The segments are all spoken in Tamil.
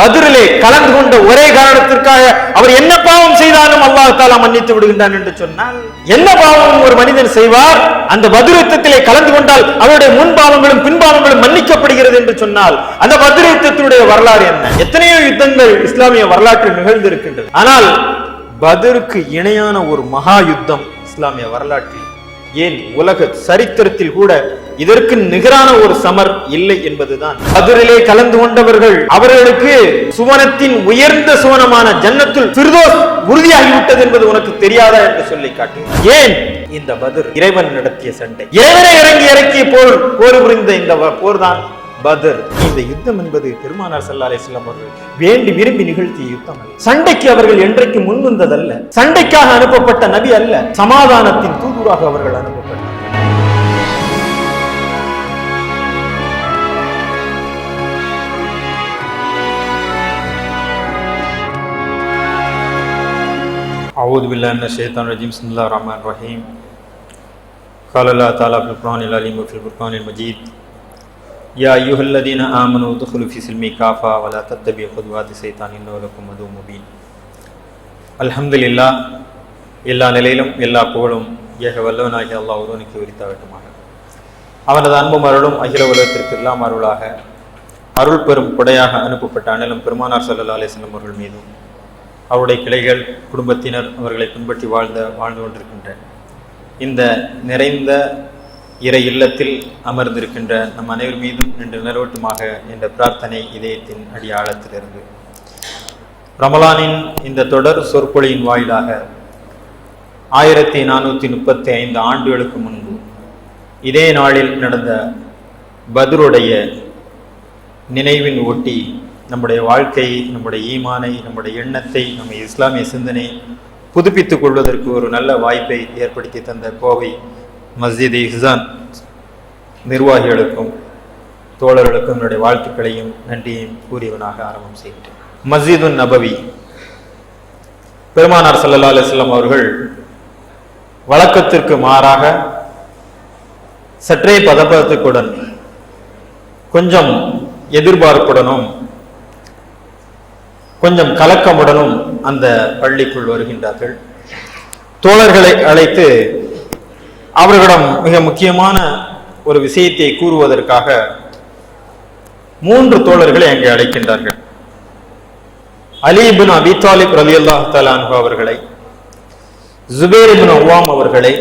பதிரிலே கலந்து கொண்ட ஒரே காரணத்திற்காக அவர் என்ன பாவம் செய்தாலும் அல்லாஹ் தாலா மன்னித்து விடுகின்றான் என்று சொன்னால் என்ன பாவம் ஒரு மனிதன் செய்வார்? அந்த பதிரத்திலே கலந்து கொண்டால் அவருடைய முன் பாவங்களும் மன்னிக்கப்படுகிறது என்று சொன்னால் அந்த பதிரத்தினுடைய வரலாறு என்ன? எத்தனையோ யுத்தங்கள் இஸ்லாமிய வரலாற்றில் நிகழ்ந்திருக்கின்றது ஆனால் பதிருக்கு இணையான ஒரு மகா யுத்தம் இஸ்லாமிய வரலாற்றில் ஏன் உலக சரித்திரத்தில் கூட இதற்கு நிகரான ஒரு சமர் இல்லை என்பதுதான். பதிரிலே கலந்து கொண்டவர்கள் அவர்களுக்கு சுவனத்தின் உயர்ந்த சுவனமான ஜன்னத்தில் ஃபிர்தோஸ் உறுதியாகிவிட்டது என்பது உனக்கு தெரியாதா என்று சொல்லி காட்டு. ஏன்? இந்த பதில் இறைவன் நடத்திய சண்டை. இறைவனை இறங்கி இறக்கிய போர் போர் புரிந்த இந்த வ- போர்தான். பதர் இந்த யுத்தம் என்பது பெருமானார் ஸல்லல்லாஹு அலைஹி வஸல்லம் அவர்கள் வேண்டி விரும்பி நிகழ்த்திய யுத்தம் அல்ல சண்டைக்கு அவர்கள் என்றைக்கு முன்வந்ததல்ல சண்டைக்காக அனுப்பப்பட்ட நபி அல்ல சமாதானத்தின் தூதுவாக அவர்கள் அனுப்பப்பட்டார் أعوذ بالله من الشيطان الرجيم بسم الله الرحمن الرحيم قال الله تعالى في القرآن العليم وفي القرآن المجيد يا أيها الذين آمنوا ادخلوا في سلم كافة ولا تتبعوا خطوات الشيطان إنه لكم عدو مبين الحمد لله எல்லா நிலையிலும் எல்லா புகழும் ஏக வல்லவனாகிய அல்லாஹ் ஒருவனுக்கு உரித்தாகட்டுமாக அவனது அன்பும் அருளும் அகில உலகத்திற்கு எல்லாம் அருளாக அருள் பெரும் கொடையாக அனுப்பப்பட்ட அனலும் பெருமானார் ஸல்லல்லாஹு அலைஹி வஸல்லம் அவர்கள் மீதும் அவருடைய கிளைகள் குடும்பத்தினர் அவர்களை பின்பற்றி வாழ்ந்த வாழ்ந்து கொண்டிருக்கின்ற இந்த நிறைந்த இறை இல்லத்தில் அமர்ந்திருக்கின்ற நம் அனைவர் மீதும் நின்று நிறைவேற்றுமாக என்ற பிரார்த்தனை இதயத்தின் அடியாழத்திலிருந்து ரமலானின் இந்த தொடர் சொற்பொழியின் வாயிலாக ஆயிரத்தி நானூற்றி முப்பத்தி ஐந்து ஆண்டுகளுக்கு முன்பு இதே நாளில் நடந்த பத்ருடைய நினைவின் ஒட்டி நம்முடைய வாழ்க்கை நம்முடைய ஈமானை நம்முடைய எண்ணத்தை நம்முடைய இஸ்லாமிய சிந்தனை புதுப்பித்துக் கொள்வதற்கு ஒரு நல்ல வாய்ப்பை ஏற்படுத்தி தந்த கோவை மஸ்ஜித் இஹ்சான் நிர்வாகிகளுக்கும் தோழர்களுக்கும் என்னுடைய வாழ்த்துக்களையும் நன்றியையும் கூறியவனாக ஆரம்பம் செய்கிறேன் மஸ்ஜிதுன் நபவி. பெருமானார் சல்லா அலைஹி அவர்கள் வழக்கத்திற்கு மாறாக சற்றே பதப்பதத்துக்குடன் கொஞ்சம் எதிர்பார்ப்புடனும் கொஞ்சம் கலக்கமுடனும் அந்த பள்ளிக்குள் வருகின்றார்கள். தோழர்களை அழைத்து அவர்களிடம் மிக முக்கியமான ஒரு விஷயத்தை கூறுவதற்காக மூன்று தோழர்களை அங்கே அழைக்கின்றார்கள். அலிபின் இப்னு அபி தாலிப் ரலியல்லாஹு தஆலா அன்ஹு அவர்களை ஜுபேர் அவ்வாம் அவர்களை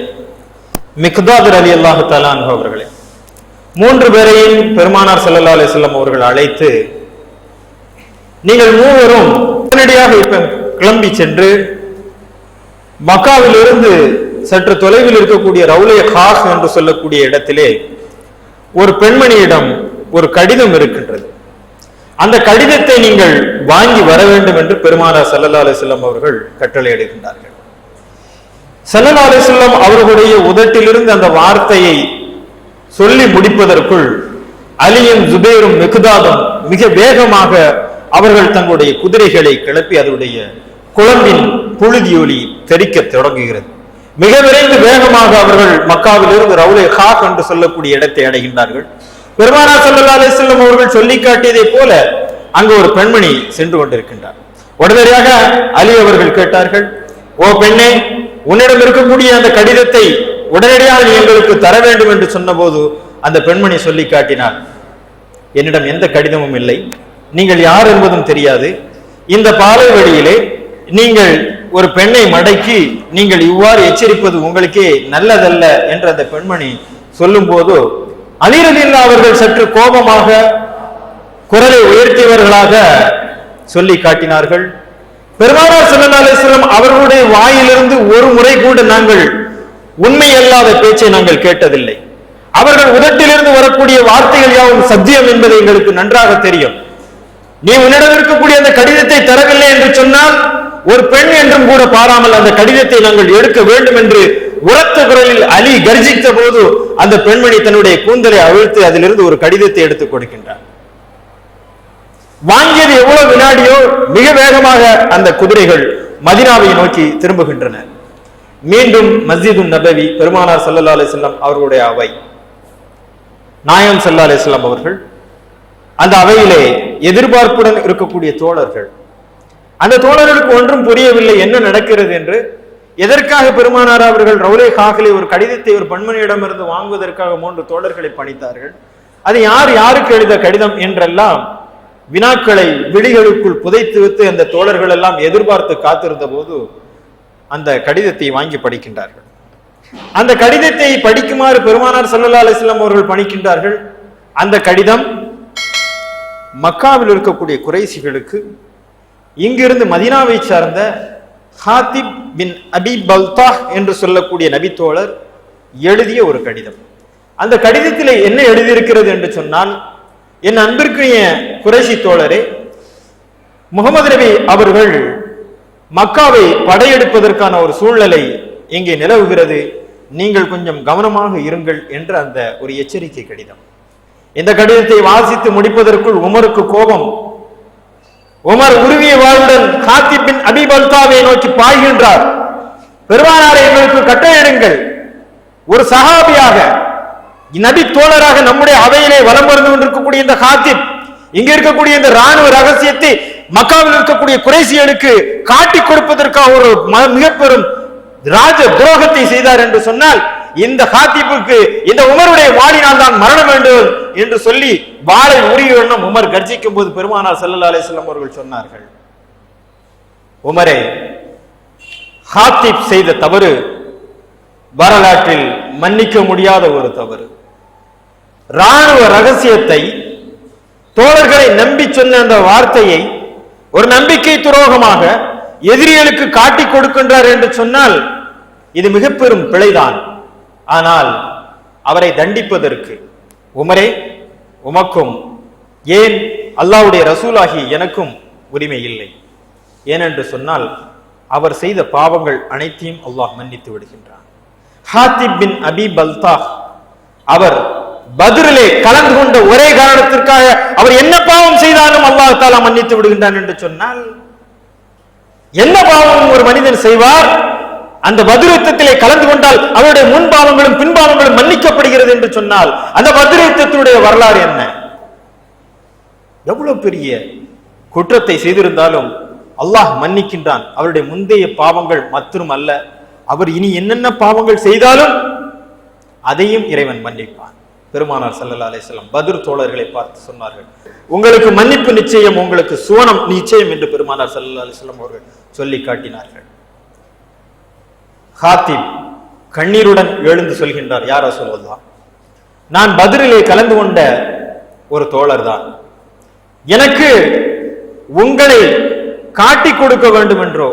மிக்தாத் அலி அல்லாஹு தலான்ஹு அவர்களை மூன்று பேரையும் பெருமானார் சல்லா அலைஹி அவர்கள் அழைத்து நீங்கள் மூவரும் உடனடியாக இப்ப கிளம்பி சென்று மக்காவிலிருந்து சற்று தொலைவில் இருக்கக்கூடிய ரவுலே ஹாஸ் என்று சொல்லக்கூடிய இடத்திலே ஒரு பெண்மணியிடம் ஒரு கடிதம் இருக்கின்றது. அந்த கடிதத்தை நீங்கள் வாங்கி வர வேண்டும் என்று பெருமானார் ஸல்லல்லாஹு அலிசல்லம் அவர்கள் கட்டளை எடுக்கின்றார்கள் ஸல்லல்லாஹு அவர்களுடைய உதட்டிலிருந்து அந்த வார்த்தையை சொல்லி முடிப்பதற்குள் அலியும் ஜுபேரும் மிகுதாதும் மிக வேகமாக அவர்கள் தங்களுடைய குதிரைகளை கிளப்பி அதனுடைய குழம்பின் புழுதியொலி தெரிக்க தொடங்குகிறது. மிக விரைந்து வேகமாக அவர்கள் மக்காவிலிருந்து ரவுலே ஹாக் என்று சொல்லக்கூடிய இடத்தை அடைகின்றார்கள். பெருமானா சல்லா அலைஹி செல்லம் அவர்கள் சொல்லி காட்டியதை போல அங்கு ஒரு பெண்மணி சென்று கொண்டிருக்கின்றார். உடனடியாக அலி அவர்கள் கேட்டார்கள் ஓ பெண்ணே உன்னிடம் இருக்கக்கூடிய அந்த கடிதத்தை உடனடியாக நீ எங்களுக்கு தர வேண்டும் என்று சொன்னபோது அந்த பெண்மணி சொல்லி காட்டினார் என்னிடம் எந்த கடிதமும் இல்லை. நீங்கள் யார் என்பதும் தெரியாது. இந்த பாலை வழியிலே நீங்கள் ஒரு பெண்ணை மடக்கி நீங்கள் இவ்வாறு எச்சரிப்பது உங்களுக்கே நல்லதல்ல என்று அந்த பெண்மணி சொல்லும் போது அலிரதில்லா அவர்கள் சற்று கோபமாக குரலை உயர்த்தியவர்களாக சொல்லி காட்டினார்கள். பெருமானார் ஸல்லல்லாஹு அலிஸ்லாம் அவர்களுடைய வாயிலிருந்து ஒரு முறை கூட நாங்கள் உண்மை அல்லாத பேச்சை நாங்கள் கேட்டதில்லை. அவர்கள் உதட்டிலிருந்து வரக்கூடிய வார்த்தைகள் யாவும் சத்தியம் என்பது எங்களுக்கு நன்றாக தெரியும். நீ உன்னிடம் இருக்கக்கூடிய அந்த கடிதத்தை தரவில்லை என்று சொன்னால் ஒரு பெண் என்றும் கூட பாராமல் அந்த கடிதத்தை நாங்கள் எடுக்க வேண்டும் என்று உரத்த குரலில் அலி கர்ஜித்த போது அந்த பெண்மணி தன்னுடைய கூந்தலை அவிழ்த்து அதிலிருந்து ஒரு கடிதத்தை எடுத்துக் கொடுக்கின்றார். வாங்கியது எவ்வளவு வினாடியோ மிக வேகமாக அந்த குதிரைகள் மதினாவை நோக்கி திரும்புகின்றன. மீண்டும் மஸ்ஜிதும் நபவி பெருமானார் சல்லா அலைஹி வஸல்லம் அவர்களுடைய அவை. நாயம் சல்லா அலைஹி அவர்கள் அந்த அவையிலே எதிர்பார்ப்புடன் இருக்கக்கூடிய தோழர்கள் அந்த தோழர்களுக்கு ஒன்றும் புரியவில்லை என்ன நடக்கிறது என்று. எதற்காக பெருமானார் அவர்கள் ரவுலே காகலே ஒரு கடிதத்தை ஒரு பெண்மணியிடமிருந்து வாங்குவதற்காக மூன்று தோழர்களை பணித்தார்கள். அது யார் யாருக்கு எழுத கடிதம் என்றெல்லாம் வினாக்களை விழிகளுக்குள் புதைத்து வைத்து அந்த தோழர்கள் எல்லாம் எதிர்பார்த்து காத்திருந்த போது அந்த கடிதத்தை வாங்கி படிக்கின்றார்கள். அந்த கடிதத்தை படிக்குமாறு பெருமானார் ஸல்லல்லாஹு அலிஸ்லாம் அவர்கள் பணிக்கின்றார்கள். அந்த கடிதம் மக்காவில் இருக்கக்கூடிய குறைசிகளுக்கு இங்கிருந்து மதீனாவை சார்ந்த ஹாத்திப் பின் அபி பல்தா என்று சொல்லக்கூடிய நபித்தோழர் எழுதிய ஒரு கடிதம். அந்த கடிதத்தில் என்ன எழுதியிருக்கிறது என்று சொன்னால் என் அன்பிற்குரிய குறைசி தோழரே முகமது நபி அவர்கள் மக்காவை படையெடுப்பதற்கான ஒரு சூழ்நிலை இங்கே நிலவுகிறது. நீங்கள் கொஞ்சம் கவனமாக இருங்கள் என்று அந்த ஒரு எச்சரிக்கை கடிதம். இந்த கடிதத்தை வாசித்து முடிப்பதற்குள் உமருக்கு கோபம் உமர் உருவிய வாழ்வுடன் காத்திப் பின் அபிபல்தாவை நோக்கி பாய்கின்றார். பெருமானாரை எங்களுக்கு கட்டளையிடுங்கள். ஒரு சஹாபியாக நபி தோழராக நம்முடைய அவையிலே வலம் வந்து கொண்டிருக்கக்கூடிய இந்த காத்திப் இங்க இருக்கக்கூடிய இந்த ராணுவ ரகசியத்தை மக்காவில் இருக்கக்கூடிய குறைசியனுக்கு காட்டிக் கொடுப்பதற்காக ஒரு ம- மிக பெரும் ராஜ துரோகத்தை செய்தார் என்று சொன்னால் இந்த காத்திப்புக்கு இந்த உமருடைய வாளினால் தான் மரணம் வேண்டும் என்று சொல்லி வாளை உரிய உமர் கர்ஜிக்கும் போது பெருமானார் ஸல்லல்லாஹு அலைஹி அவர்கள் சொன்னார்கள். உமரே ஹாத்திப் செய்த தவறு வரலாற்றில் மன்னிக்க முடியாத ஒரு தவறு. ராணுவ ரகசியத்தை தோழர்களை நம்பி சொன்ன அந்த வார்த்தையை ஒரு நம்பிக்கை துரோகமாக எதிரிகளுக்கு காட்டிக் கொடுக்கின்றார் என்று சொன்னால் இது மிக பெரும் பிழைதான். ஆனால் அவரை தண்டிப்பதற்கு உமரே உமக்கும் ஏன் அல்லாஹ்வுடைய ரசூலாகி எனக்கும் உரிமை இல்லை? ஏனென்று சொன்னால் அவர் செய்த பாவங்கள் அனைத்தையும் அல்லாஹ் மன்னித்து விடுகின்றான். ஹாத்திப் பின் அபி பல்தா அவர் பத்ரிலே கலந்து கொண்ட ஒரே காரணத்திற்காக அவர் என்ன பாவம் செய்தாலும் அல்லாஹ் தாலா மன்னித்து விடுகின்றான் என்று சொன்னால் என்ன பாவம் ஒரு மனிதன் செய்வார்? அந்த பத்ருத்தத்திலே கலந்து கொண்டால் அவருடைய முன் பாவங்களும் மன்னிக்கப்படுகிறது என்று சொன்னால் அந்த பத்ருத்தத்துடைய வரலாறு என்ன? எவ்வளவு பெரிய குற்றத்தை செய்திருந்தாலும் அல்லாஹ் மன்னிக்கின்றான். அவருடைய முந்தைய பாவங்கள் மற்றும் அல்ல. அவர் இனி என்னென்ன பாவங்கள் செய்தாலும் அதையும் இறைவன் மன்னிப்பான். பெருமானார் சல்லா அலைஹி பதிர் தோழர்களை பார்த்து சொன்னார்கள். உங்களுக்கு மன்னிப்பு நிச்சயம் உங்களுக்கு சுவனம் நிச்சயம் என்று பெருமானார் சல்லா அலைஹி அவர்கள் சொல்லி காட்டினார்கள். ஹாத்திப் கண்ணீருடன் எழுந்து சொல்கின்றார் யார் சொல்வதா நான் பத்ரிலே கலந்து கொண்ட ஒரு தோழர் தான் எனக்கு உங்களை காட்டிக் கொடுக்க வேண்டும் என்றோ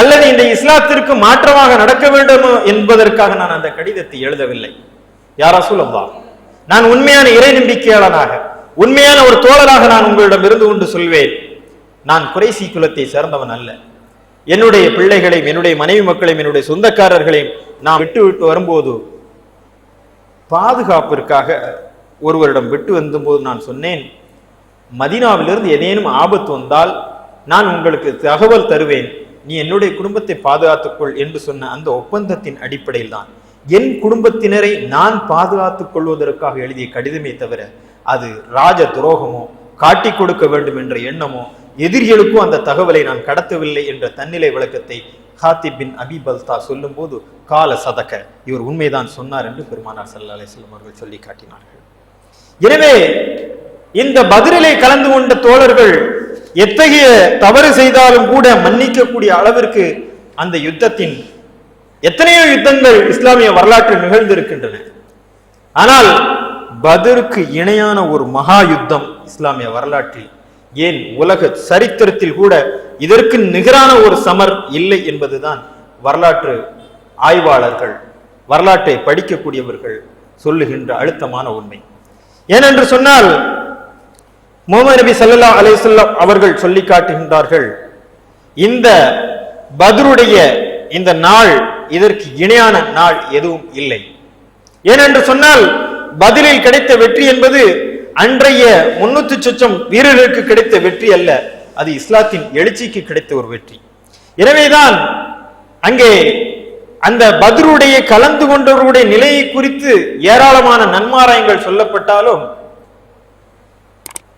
அல்லது இந்த இஸ்லாத்திற்கு மாற்றமாக நடக்க வேண்டும் என்பதற்காக நான் அந்த கடிதத்தை எழுதவில்லை. யாரா சொல்லவா நான் உண்மையான இறை நம்பிக்கையாளனாக உண்மையான ஒரு தோழராக நான் உங்களிடம் இருந்து கொண்டு சொல்வேன். நான் குறைசி குலத்தை சேர்ந்தவன் அல்ல. என்னுடைய பிள்ளைகளையும் என்னுடைய மனைவி மக்களையும் என்னுடைய சொந்தக்காரர்களையும் நான் விட்டு விட்டு வரும்போது பாதுகாப்பிற்காக ஒருவரிடம் விட்டு வந்தபோது நான் சொன்னேன் மதீனாவிலிருந்து ஏதேனும் ஆபத்து வந்தால் நான் உங்களுக்கு தகவல் தருவேன். நீ என்னுடைய குடும்பத்தை பாதுகாத்துக்கொள் என்று சொன்ன அந்த ஒப்பந்தத்தின் அடிப்படையில் தான் என் குடும்பத்தினரை நான் பாதுகாத்துக் கொள்வதற்காக எழுதிய கடிதமே தவிர அது ராஜ துரோகமோ காட்டிக் கொடுக்க வேண்டும் என்ற எண்ணமோ எதிரிகளுக்கும் அந்த தகவலை நான் கடத்தவில்லை என்ற தன்னிலை விளக்கத்தை ஹாத்திப் பின் அபி பல்தா சொல்லும்போது கால சதக்க இவர் உண்மைதான் சொன்னார் என்று பெருமானார் சல்லா அலிஸ்லம் அவர்கள் சொல்லி காட்டினார்கள். எனவே இந்த பதிலிலே கலந்து கொண்ட தோழர்கள் எத்தகைய தவறு செய்தாலும் கூட மன்னிக்கக்கூடிய அளவிற்கு அந்த யுத்தத்தின் எத்தனையோ யுத்தங்கள் இஸ்லாமிய வரலாற்றில் நிகழ்ந்திருக்கின்றன. ஆனால் பதருக்கு இணையான ஒரு மகா யுத்தம் இஸ்லாமிய வரலாற்றில் ஏன் உலக சரித்திரத்தில் கூட இதற்கு நிகரான ஒரு சமர் இல்லை என்பதுதான் வரலாற்று ஆய்வாளர்கள் வரலாற்றை படிக்கக்கூடியவர்கள் சொல்லுகின்ற அழுத்தமான உண்மை. ஏனென்று சொன்னால் முகமது நபி சல்லா அலைஹி அவர்கள் சொல்லி காட்டுகின்றார்கள் இந்த பதருடைய இந்த நாள் இதற்கு இணையான நாள் எதுவும் இல்லை. ஏனென்று சொன்னால் பதிலில் கிடைத்த வெற்றி என்பது அன்றைய முன்னூத்தி சொச்சம் வீரர்களுக்கு கிடைத்த வெற்றி அல்ல அது இஸ்லாத்தின் எழுச்சிக்கு கிடைத்த ஒரு வெற்றி. எனவேதான் அங்கே அந்த பத்ருடைய கலந்து கொண்டவர்களுடைய நிலையை குறித்து ஏராளமான நன்மாராயங்கள் சொல்லப்பட்டாலும்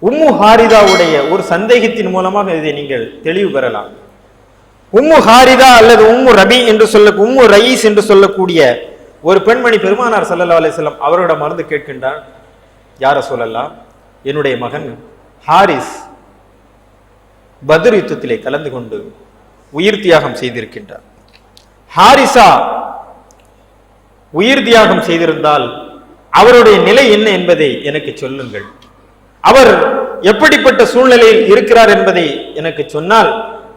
உம்மு ஹாரிதாவுடைய ஒரு சந்தேகத்தின் மூலமாக இதை நீங்கள் தெளிவு பெறலாம். உம்மு ஹாரிதா அல்லது உம்மு ரபி என்று சொல்ல உம்மு ரயீஸ் என்று சொல்லக்கூடிய ஒரு பெண்மணி பெருமானார் ஸல்லல்லாஹு அலிஸ்லாம் வஸல்லம் அவரோட மருந்து கேட்கின்றார் யார சொல்லலாம் என்னுடைய மகன் ஹாரிஸ் பத்ர் யுத்தத்திலே கலந்து கொண்டு உயிர் தியாகம் செய்திருக்கின்றார். ஹாரிசா உயிர் தியாகம் செய்திருந்தால் அவருடைய நிலை என்ன என்பதை எனக்கு சொல்லுங்கள். அவர் எப்படிப்பட்ட சூழ்நிலையில் இருக்கிறார் என்பதை எனக்கு சொன்னால்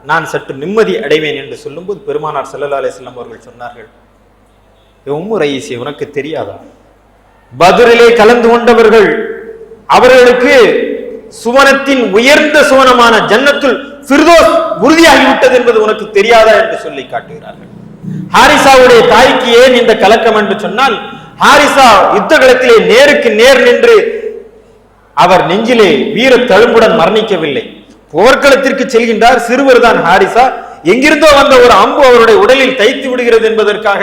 நான் சற்று நிம்மதி அடைவேன் என்று சொல்லும்போது பெருமானார் செல்லலாலே அலைஹி அவர்கள் சொன்னார்கள். உம்மு ரயீசி உனக்கு தெரியாதா? பதுரிலே கலந்து கொண்டவர்கள் அவர்களுக்கு சுவனத்தின் உயர்ந்த சுவனமான ஜன்னத்துள் ஃபிர்தோஸ் உறுதியாகிவிட்டது என்பது உனக்கு தெரியாதா என்று சொல்லி காட்டுகிறார்கள். ஹாரிசாவுடைய தாய்க்கு ஏன் இந்த கலக்கம் என்று சொன்னால் ஹாரிசா யுத்த களத்திலே நேருக்கு நேர் நின்று அவர் நெஞ்சிலே வீர தழும்புடன் மரணிக்கவில்லை. போர்க்களத்திற்கு செல்கின்றார் சிறுவர் தான் ஹாரிசா எங்கிருந்தோ வந்த ஒரு அம்பு அவருடைய உடலில் தைத்து விடுகிறது என்பதற்காக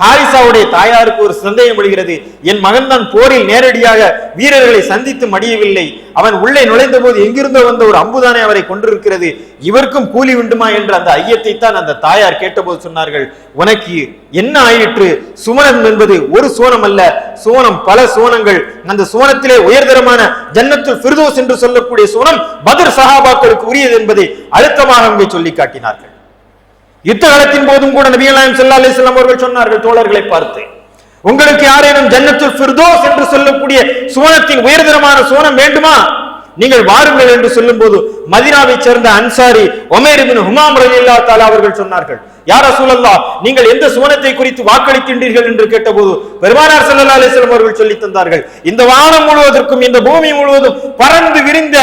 ஹாரிசாவுடைய தாயாருக்கு ஒரு சந்தேகம் விடுகிறது என் மகன் தான் போரில் நேரடியாக வீரர்களை சந்தித்து மடியவில்லை. அவன் உள்ளே நுழைந்த போது எங்கிருந்தோ வந்த ஒரு அம்புதானே அவரை கொண்டிருக்கிறது இவருக்கும் கூலி உண்டுமா என்ற அந்த ஐயத்தை தான் அந்த தாயார் கேட்டபோது சொன்னார்கள். உனக்கு என்ன ஆயிற்று? சுவனம் என்பது ஒரு சோனம் அல்ல. சோனம் பல சோனங்கள். அந்த சோனத்திலே உயர்தரமான ஜன்னத்து பிரிதோஸ் என்று சொல்லக்கூடிய சோனம் பதர் சஹாபாக்களுக்கு உரியது என்பதை அழுத்தமாக அங்கே சொல்லி காட்டினார்கள். யுத்தகாலத்தின் போதும் கூட நபிகள் நாயம் ஸல்லல்லாஹு அலைஹி வஸல்லம் அவர்கள் சொன்னார்கள் தோழர்களை பார்த்து உங்களுக்கு யாரேனும் ஜன்னத்துல் ஃபிர்தோஸ் என்று சொல்லக்கூடிய சுவனத்தின் உயர்தரமான சுவனம் வேண்டுமா? நீங்கள் வாருங்கள் என்று சொல்லும்போது மதினாவைச் சேர்ந்த அன்சாரி ஒமேர் இப்னு ஹுமாம் ரலில்லா தாலா அவர்கள் சொன்னார்கள் யார சூழல்லா நீங்கள் எந்த சுவனத்தை குறித்து வாக்களிக்கின்றீர்கள்? என்று கேட்டபோது பெருமானார் சல்லா அலைஹி அவர்கள் சொல்லி தந்தார்கள் இந்த வானம் முழுவதற்கும் இந்த பூமி முழுவதும் பறந்து விரிந்த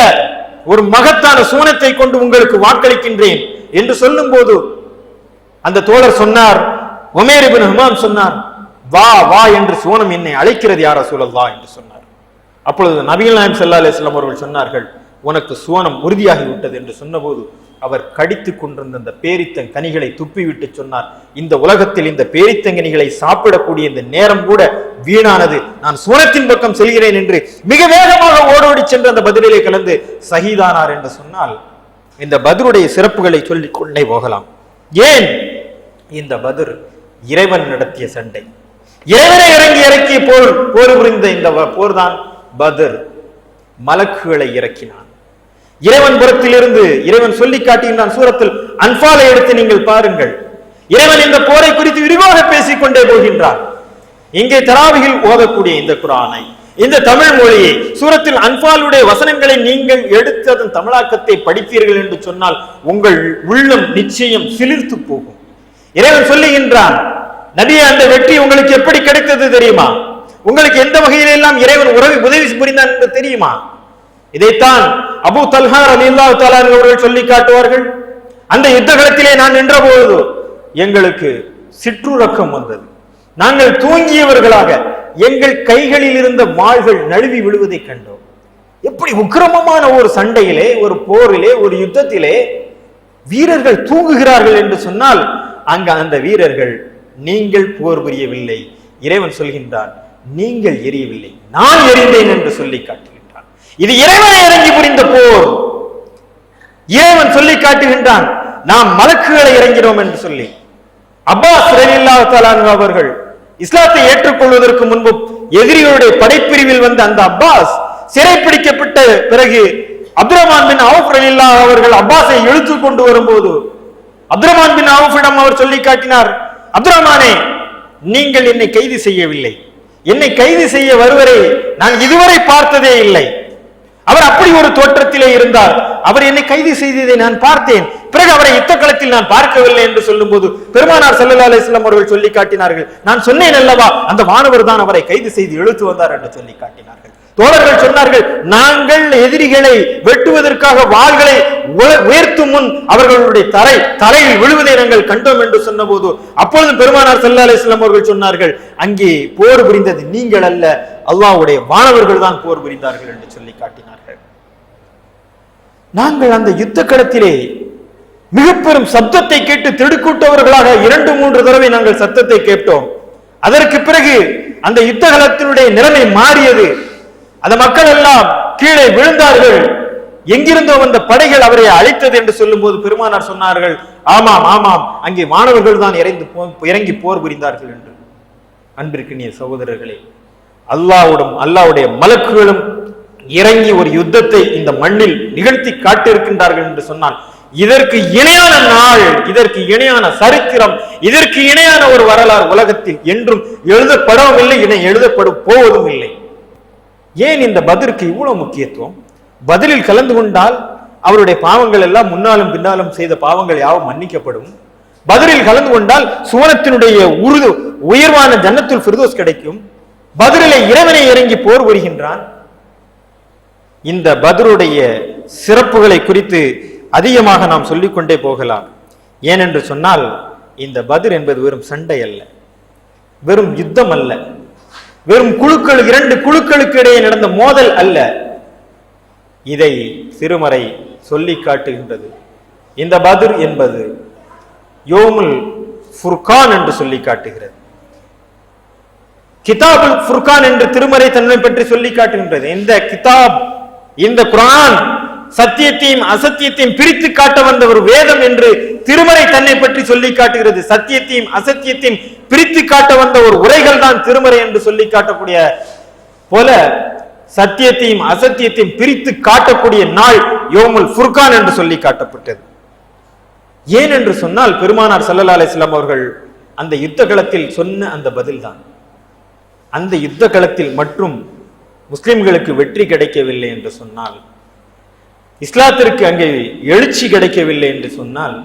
ஒரு மகத்தான சுவனத்தை கொண்டு உங்களுக்கு வாக்களிக்கின்றேன் என்று சொல்லும் போது அந்த தோழர் சொன்னார் உமேர் இபின் ஹுமாம் சொன்னார் வா வா என்று சுவனம் என்னை அழைக்கிறது யார சூழல்லா என்று சொன்னார். அப்பொழுது நபிகள் நாயம் ஸல்லல்லாஹு அலைஹி அவர்கள் சொன்னார்கள் உனக்கு சுவனம் உறுதியாகி விட்டது என்று சொன்னபோது அவர் கடித்துக் கொண்டிருந்த அந்த பேரித்தங் கனிகளை துப்பிவிட்டு சொன்னார். இந்த உலகத்தில் இந்த பேரித்தங்கனிகளை சாப்பிடக்கூடிய இந்த நேரம் கூட வீணானது. நான் சுவனத்தின் பக்கம் செல்கிறேன் என்று மிக வேகமாக ஓடோடி சென்று அந்த பதிலிலே கலந்து சகிதானார் என்று சொன்னால் இந்த பதிலுடைய சிறப்புகளை சொல்லிக் கொண்டே போகலாம். ஏன்? இந்த பதில் இறைவன் நடத்திய சண்டை. இறைவனை இறங்கி இறக்கிய போர் போர் புரிந்த இந்த போர்தான் பத்ர். மலக்குகளை இறக்கினான். இறைவன் புறத்திலிருந்து இறைவன் சொல்லி காட்டுகின்றான் சூரத்தில் அன்பாலை எடுத்து நீங்கள் பாருங்கள். இறைவன் இந்த போரை குறித்து விரிவாக பேசிக் கொண்டே போகின்றான் இங்கே தராவியில் ஓதக்கூடிய இந்த குரானை இந்த தமிழ் மொழியை சூரத்தில் அன்பாலுடைய வசனங்களை நீங்கள் எடுத்து அதன் தமிழாக்கத்தை படித்தீர்கள் என்று சொன்னால் உங்கள் உள்ளம் நிச்சயம் சிலிர்த்து போகும். இறைவன் சொல்லுகின்றான் நபியே அந்த வெற்றி உங்களுக்கு எப்படி கிடைத்தது தெரியுமா? உங்களுக்கு எந்த வகையிலெல்லாம் இறைவன் உறவி உதவி புரிந்தான் என்று தெரியுமா? இதைத்தான் அபூ தல்ஹா அலில்லா தஆலா அவர்கள் சொல்லி காட்டுவார்கள். அந்த யுத்த களத்திலே நான் நின்றபோது எங்களுக்கு சிற்றுறக்கம் வந்தது. நாங்கள் தூங்கியவர்களாக எங்கள் கைகளில் இருந்த மாள்கள் நழுவி விழுவதை கண்டோம். எப்படி உக்கிரமமான ஒரு சண்டையிலே ஒரு போரிலே ஒரு யுத்தத்திலே வீரர்கள் தூங்குகிறார்கள் என்று சொன்னால் அங்க அந்த வீரர்கள் நீங்கள் போர் புரியவில்லை. இறைவன் சொல்கின்றான் நீங்கள் எரியவில்லை. நான் எரிந்தேன் என்று சொல்லி காட்டுகின்றான். இது இறைவனை இறங்கி புரிந்த போர். இறைவன் சொல்லி காட்டுகின்றான் நாம் மலக்குகளை இறங்கினோம் என்று சொல்லி. அப்பாஸ் ரலியல்லாஹு அவர்கள் இஸ்லாத்தை ஏற்றுக்கொள்வதற்கு முன்பு எதிரிகளுடைய படைப்பிரிவில் வந்த அந்த அப்பாஸ் சிறைப்பிடிக்கப்பட்ட பிறகு அப்துரமான் பின் அவுஃப் ரலியல்லாஹு அவர்கள் அப்பாஸை இழுத்து கொண்டு வரும்போது அப்துரமான் பின் அவுஃபிடம் அவர் சொல்லி காட்டினார் அப்துரமானே நீங்கள் என்னை கைது செய்யவில்லை. என்னை கைது செய்ய வருவரை நான் இதுவரை பார்த்ததே இல்லை. அவர் அப்படி ஒரு தோற்றத்திலே இருந்தார். அவர் என்னை கைது செய்ததை நான் பார்த்தேன். பிறகு அவரை யுத்த களத்தில் நான் பார்க்கவில்லை என்று சொல்லும்போது பெருமானார் செல்லல்லா அலிஸ்லாம் அவர்கள் சொல்லி காட்டினார்கள். நான் சொன்னேன் அல்லவா அந்த மாணவர் தான் அவரை கைது செய்து எழுத்து வந்தார் என்று சொல்லி காட்டினார்கள். தோழர்கள் சொன்னார்கள் நாங்கள் எதிரிகளை வெட்டுவதற்காக வாள்களை உயர்த்தும் முன் அவர்களுடைய தரை தலையில் விழுவதை நாங்கள் கண்டோம் என்று சொன்னபோது அப்பொழுது பெருமானார் ஸல்லல்லாஹு அலிஸ்லாம் அவர்கள் சொன்னார்கள் அங்கே போர் புரிந்தது நீங்கள் அல்ல அல்லாவுடைய வானவர்கள் தான் போர் புரிந்தார்கள் என்று சொல்லி காட்டினார்கள். நாங்கள் அந்த யுத்த களத்திலே மிகப்பெரும் சப்தத்தை கேட்டு திடுக்கூட்டவர்களாக இரண்டு மூன்று தடவை நாங்கள் சத்தத்தை கேட்டோம். அதற்கு பிறகு அந்த யுத்தகலத்தினுடைய நிலைமை மாறியது. அந்த மக்கள் எல்லாம் கீழே விழுந்தார்கள். எங்கிருந்தோ வந்த படைகள் அவரை அழைத்தது என்று சொல்லும் போது பெருமானார் சொன்னார்கள் ஆமாம் ஆமாம் அங்கே மாணவர்கள் தான் இறைந்து போ- இறங்கி போர் புரிந்தார்கள் என்று. அன்பிற்கினிய சகோதரர்களே அல்லாவுடன் அல்லாவுடைய மலக்குகளும் இறங்கி ஒரு யுத்தத்தை இந்த மண்ணில் நிகழ்த்தி காட்டியிருக்கின்றார்கள் என்று சொன்னால் இதற்கு இணையான நாள் இதற்கு இணையான சரித்திரம் இதற்கு இணையான ஒரு வரலாறு உலகத்தில் என்றும் எழுதப்படவும் இல்லை இணை எழுதப்படும் போவதும் இல்லை ஏன் இந்த பதிலுக்கு இவ்வளவு முக்கியத்துவம்? பதிலில் கலந்து கொண்டால் அவருடைய பாவங்கள் எல்லாம் முன்னாலும் பின்னாலும் செய்த பாவங்கள் யாவும் மன்னிக்கப்படும். பதிலில் கலந்து கொண்டால் சுவனத்தினுடைய உருது உயர்வான ஜன்னத்துள் ஃபிர்தோஸ் கிடைக்கும். பதிலிலே இறைவனை இறங்கி போர் புரிகின்றான். இந்த பதிலுடைய சிறப்புகளை குறித்து அதிகமாக நாம் சொல்லிக்கொண்டே போகலாம். ஏனென்று சொன்னால் இந்த பதிர் என்பது வெறும் சண்டை அல்ல. வெறும் யுத்தம் அல்ல. வெறும் குழுக்கள் இரண்டு குழுக்களுக்கு இடையே நடந்த மோதல் அல்ல. இதை திருமறை சொல்லி காட்டுகின்றது. இந்த பதிர் என்பது யோமுல் ஃபுர்கான் என்று சொல்லி காட்டுகிறது. கிதாபுல் ஃபுர்கான் என்று திருமறை தன்மை பற்றி சொல்லி காட்டுகின்றது. இந்த கிதாப் இந்த குரான் சத்தியத்தையும் அசத்தியத்தையும் பிரித்து காட்ட வந்த ஒரு வேதம் என்று திருமறை தன்னை பற்றி சொல்லி காட்டுகிறது. சத்தியத்தையும் அசத்தியத்தையும் பிரித்து காட்ட வந்த ஒரு உரைகள் தான் திருமறை என்று சொல்லி காட்டக்கூடிய போல சத்தியத்தையும் அசத்தியத்தையும் பிரித்து காட்டக்கூடிய நாள் யோமுல் ஃபுர்கான் என்று சொல்லி காட்டப்பட்டது. ஏன் என்று சொன்னால் பெருமானார் சல்லல்லா அலிஸ்லாம் அவர்கள் அந்த யுத்த களத்தில் சொன்ன அந்த பதில்தான் அந்த யுத்த களத்தில் மற்றும் முஸ்லிம்களுக்கு வெற்றி கிடைக்கவில்லை என்று சொன்னால் இஸ்லாத்திற்கு அங்கே எழுச்சி கிடைக்கவில்லை என்று சொன்னால்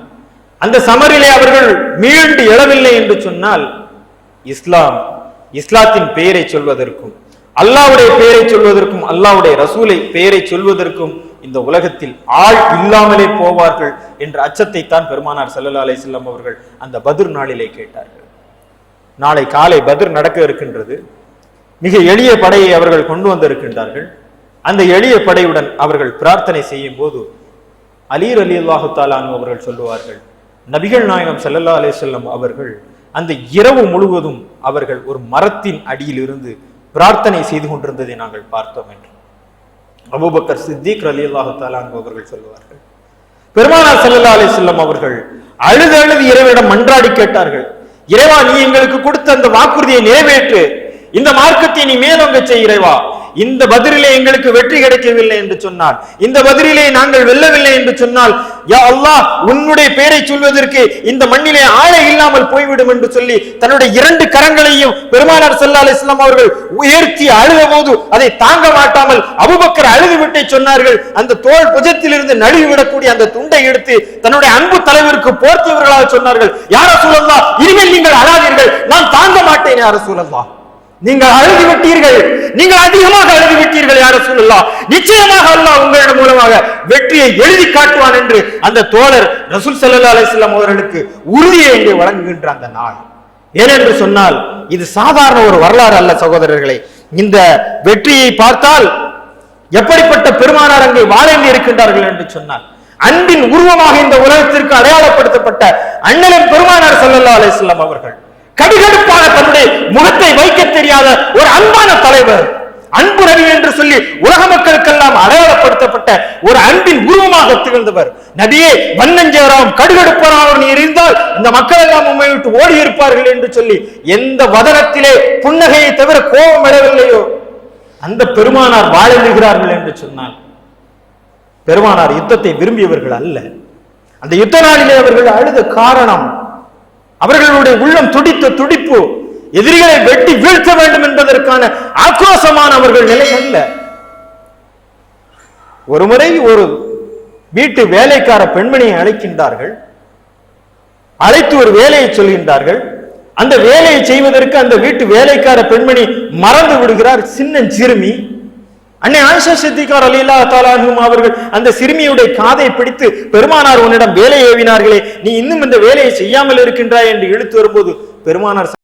அந்த சமரிலே அவர்கள் மீண்டு எழவில்லை என்று சொன்னால் இஸ்லாம் இஸ்லாத்தின் பெயரை சொல்வதற்கும் அல்லாஹ்வுடைய பெயரை சொல்வதற்கும் அல்லாவுடைய ரசூலை பெயரை சொல்வதற்கும் இந்த உலகத்தில் ஆள் இல்லாமலே போவார்கள் என்ற அச்சத்தை தான் பெருமானார் ஸல்லல்லாஹு அலை செல்லம் அவர்கள் அந்த பதிர் நாளிலே கேட்டார்கள். நாளை காலை பதிர் நடக்க இருக்கின்றது. மிக எளிய படையை அவர்கள் கொண்டு வந்திருக்கின்றார்கள். அந்த எளிய படையுடன் அவர்கள் பிரார்த்தனை செய்யும் போது அலீர் அலி அல்லாஹு தாலானு அவர்கள் சொல்லுவார்கள் நபிகள் நாயகம் சல்லல்லா அலைஹி அவர்கள் அந்த இரவு முழுவதும் அவர்கள் ஒரு மரத்தின் அடியில் இருந்து பிரார்த்தனை செய்து கொண்டிருந்ததை நாங்கள் பார்த்தோம் என்று. அபூபக்கர் சித்திக் அலி அல்லாஹு தாலானு அவர்கள் சொல்லுவார்கள். பெருமானார் சல்லல்லா அலைஹி அவர்கள் அழுது அழுது இறைவனிடம் மன்றாடி கேட்டார்கள் இறைவா நீ எங்களுக்கு கொடுத்த அந்த வாக்குறுதியை நிறைவேற்று. இந்த மார்க்கத்தை நீ மேலோங்க செய் இறைவா. இந்த பதிரிலே எங்களுக்கு வெற்றி கிடைக்கவில்லை என்று சொன்னார். இந்த பதிரிலே நாங்கள் வெல்லவில்லை என்று சொன்னால் யா அல்லாஹ் உன்னுடைய பெயரை சொல்வதற்கு இந்த மண்ணிலே ஆளை இல்லாமல் போய்விடும் என்று சொல்லி தன்னுடைய இரண்டு கரங்களையும் பெருமானார் சல்லா அலி இஸ்லாம் அவர்கள் உயர்த்தி அழுத போது அதை தாங்க மாட்டாமல் அபுபக்கர் அழுதுவிட்டே சொன்னார்கள். அந்த தோல் புஜத்திலிருந்து நழுவி விடக்கூடிய அந்த துண்டை எடுத்து தன்னுடைய அன்பு தலைவருக்கு போர்த்தியவர்களாக சொன்னார்கள். யார சூழல்லா இனிமேல் நீங்கள் அழாதீர்கள். நான் தாங்க மாட்டேன் யார சூழல்லா நீங்கள் அழுது விட்டீர்கள் நீங்கள் அதிகமாக அழுது விட்டீர்கள் யார சொல்லலாம் நிச்சயமாக அல்லாஹ் உங்களிடம் மூலமாக வெற்றியை எழுதி காட்டுவான் என்று அந்த தோழர் ரசூல் சல்லா அலிஸ்லாம் அவர்களுக்கு உறுதியை இங்கே வழங்குகின்ற அந்த நாள். ஏனென்று சொன்னால் இது சாதாரண ஒரு வரலாறு அல்ல சகோதரர்களை. இந்த வெற்றியை பார்த்தால் எப்படிப்பட்ட பெருமானார் அங்கே வாழ்ந்து இருக்கின்றார்கள் என்று சொன்னால் அன்பின் உருவமாக இந்த உலகத்திற்கு அடையாளப்படுத்தப்பட்ட அண்ணலின் பெருமானார் சல்லல்லா அலிஸ்லாம் அவர்கள் கடிகடுப்பான தன்னுடைய தெரியாத ஒரு அன்பான தலைவர் அன்பு ரவி என்று சொல்லி உலக மக்களுக்கெல்லாம் அடையாளப்படுத்தப்பட்ட ஒரு அன்பின் உருவமாக திகழ்ந்தவர். நபியே வண்ணஞ்சேராம் கடுகடுப்பராம் நீ இருந்தால் இந்த மக்கள் எல்லாம் உண்மை விட்டு ஓடி இருப்பார்கள் என்று சொல்லி எந்த வதனத்திலே புன்னகையை தவிர கோபம் விடவில்லையோ அந்த பெருமானார் வாழுகிறார்கள் என்று சொன்னால் பெருமானார் யுத்தத்தை விரும்பியவர்கள் அல்ல. அந்த யுத்த நாளிலே அவர்கள் அழுத காரணம் அவர்களுடைய உள்ளம் துடித்த துடிப்பு எதிரிகளை வெட்டி வீழ்த்த வேண்டும் என்பதற்கான ஆக்ரோசமான அவர்கள் நிலை அல்ல. ஒருமுறை ஒரு வீட்டு வேலைக்கார பெண்மணியை அழைக்கின்றார்கள். அழைத்து ஒரு வேலையை சொல்கின்றார்கள். அந்த வேலையை செய்வதற்கு அந்த வீட்டு வேலைக்கார பெண்மணி மறந்து விடுகிறார். சின்ன சிறுமி. அன்னை ஆயிஷா சித்திகார் அலிலா தாலானும் அவர்கள் அந்த சிறுமியுடைய காதை பிடித்து பெருமானார் உன்னிடம் வேலை ஏவினார்களே நீ இன்னும் இந்த வேலையை செய்யாமல் இருக்கின்றாய் என்று இழுத்து வரும்போது பெருமானார்